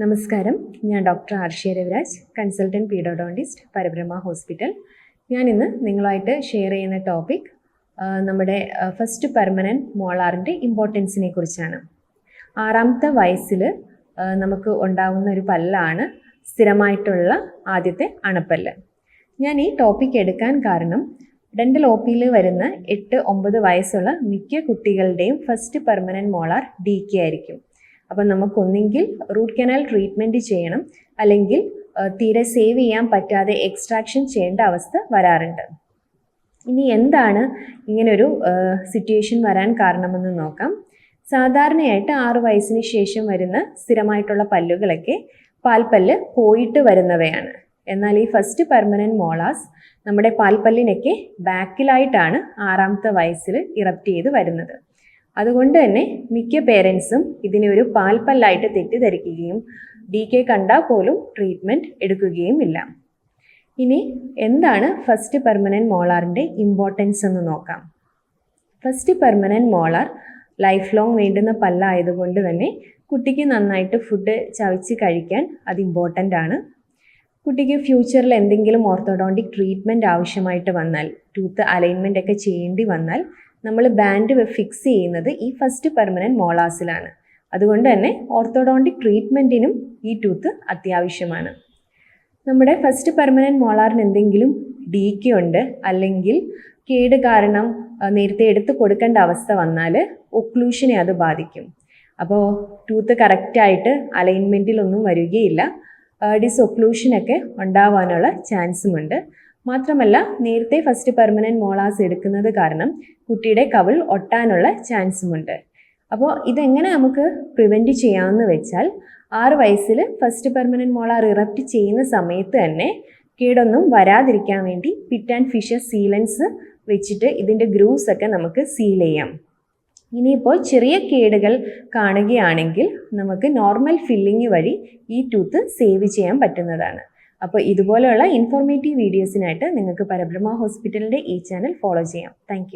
നമസ്കാരം. ഞാൻ doctor Arshya Raviraj consultant pedodontist Parabrahma hospital. ഞാൻ ഇന്ന് നിങ്ങളുമായിട്ട് ഷെയർ ചെയ്യുന്ന ടോപ്പിക് നമ്മുടെ ഫസ്റ്റ് പെർമനന്റ് മോളാറിന്റെ ഇമ്പോർട്ടൻസിനെ കുറിച്ചാണ്. ആറാമത്തെ വയസ്സിൽ നമുക്ക് ഉണ്ടാകുന്ന ഒരു പല്ലാണ് സ്ഥിരമായിട്ടുള്ള ആദ്യത്തെ അണപ്പല്ല്. ഞാൻ ഈ ടോപ്പിക് എടുക്കാൻ കാരണം ഡെന്റൽ ഒ പിയിൽ വരുന്ന എട്ട് ഒമ്പത് വയസ്സുള്ള മിക്ക കുട്ടികളുടെയും first permanent molar D K ആയിരിക്കും. അപ്പം നമുക്കൊന്നെങ്കിൽ റൂട്ട് കനാൽ ട്രീറ്റ്മെന്റ് ചെയ്യണം. അല്ലെങ്കിൽ തീരെ സേവ് ചെയ്യാൻ പറ്റാതെ എക്സ്ട്രാക്ഷൻ ചെയ്യേണ്ട അവസ്ഥ വരാറുണ്ട്. ഇനി എന്താണ് ഇങ്ങനൊരു സിറ്റുവേഷൻ വരാൻ കാരണമെന്ന് നോക്കാം. സാധാരണയായിട്ട് ആറ് വയസ്സിന് ശേഷം വരുന്ന സ്ഥിരമായിട്ടുള്ള പല്ലുകളൊക്കെ പാൽപ്പല്ല് പോയിട്ട് വരുന്നവയാണ്. എന്നാൽ ഈ ഫസ്റ്റ് പെർമനന്റ് മോളാസ് നമ്മുടെ പാൽപ്പല്ലിനൊക്കെ ബാക്കിലായിട്ടാണ് ആറാമത്തെ വയസ്സിൽ ഇറപ്റ്റ് ചെയ്ത് വരുന്നത്. അതുകൊണ്ട് തന്നെ മിക്ക പേരൻസും ഇതിനെ ഒരു പാൽപ്പല്ലായിട്ട് തെറ്റിദ്ധരിക്കുകയും ഡി കെ കണ്ടാൽ പോലും ട്രീറ്റ്മെന്റ് എടുക്കുകയും ഇല്ല ഇനി എന്താണ് ഫസ്റ്റ് പെർമനന്റ് മോളാറിന്റെ ഇമ്പോർട്ടൻസ് എന്ന് നോക്കാം. First permanent molar life long വേണ്ടുന്ന പല്ലായതുകൊണ്ട് തന്നെ കുട്ടിക്ക് നന്നായിട്ട് ഫുഡ് ചവച്ച് കഴിക്കാൻ അത് ഇമ്പോർട്ടന്റ് ആണ്. കുട്ടിക്ക് ഫ്യൂച്ചറിൽ എന്തെങ്കിലും ഓർത്തോഡോണ്ടിക് ട്രീറ്റ്മെന്റ് ആവശ്യമായിട്ട് വന്നാൽ ടൂത്ത് അലൈൻമെന്റ് ഒക്കെ ചെയ്യേണ്ടി വന്നാൽ നമ്മൾ ബാൻഡ് ഫിക്സ് ചെയ്യുന്നത് ഈ ഫസ്റ്റ് പെർമനന്റ് മോളാസിലാണ് അതുകൊണ്ട് തന്നെ ഓർത്തോഡോണ്ടിക് ട്രീറ്റ്മെന്റിനും ഈ ടൂത്ത് അത്യാവശ്യമാണ്. നമ്മുടെ ഫസ്റ്റ് പെർമനന്റ് മോളാറിന് എന്തെങ്കിലും ഡീക്ക് ഉണ്ട് അല്ലെങ്കിൽ കേട് കാരണം നേരത്തെ എടുത്തു കൊടുക്കേണ്ട അവസ്ഥ വന്നാൽ ഒക്ലൂഷനെ അത് ബാധിക്കും. അപ്പോൾ ടൂത്ത് കറക്റ്റായിട്ട് അലൈൻമെന്റിലൊന്നും വരികയില്ല. ഡിസൊക്ലൂഷനൊക്കെ ഉണ്ടാവാനുള്ള ചാൻസുമുണ്ട് മാത്രമല്ല നേരത്തെ ഫസ്റ്റ് പെർമനന്റ് മോളാസ് എടുക്കുന്നത് കാരണം കുട്ടിയുടെ കവിൾ ഒട്ടാനുള്ള ചാൻസുമുണ്ട് അപ്പോൾ ഇതെങ്ങനെ നമുക്ക് പ്രിവെന്റ് ചെയ്യാമെന്ന് വെച്ചാൽ ആറ് വയസ്സിൽ ഫസ്റ്റ് പെർമനന്റ് മോളാർ ഇറപ്റ്റ് ചെയ്യുന്ന സമയത്ത് തന്നെ കേടൊന്നും വരാതിരിക്കാൻ വേണ്ടി പിറ്റ് ആൻഡ് ഫിഷർ സീലൻസ് വെച്ചിട്ട് ഇതിന്റെ ഗ്രൂവ്സ് ഒക്കെ നമുക്ക് സീൽ ചെയ്യാം. ഇനിയിപ്പോൾ ചെറിയ കേടുകൾ കാണുകയാണെങ്കിൽ നമുക്ക് നോർമൽ ഫില്ലിങ് വഴി ഈ ടൂത്ത് സേവ് ചെയ്യാൻ പറ്റുന്നതാണ്. അപ്പോൾ ഇതുപോലെയുള്ള ഇൻഫോർമേറ്റീവ് വീഡിയോസിനായിട്ട് നിങ്ങൾക്ക് പരബ്രഹ്മ ഹോസ്പിറ്റലിന്റെ ഈ ചാനൽ ഫോളോ ചെയ്യാം. താങ്ക്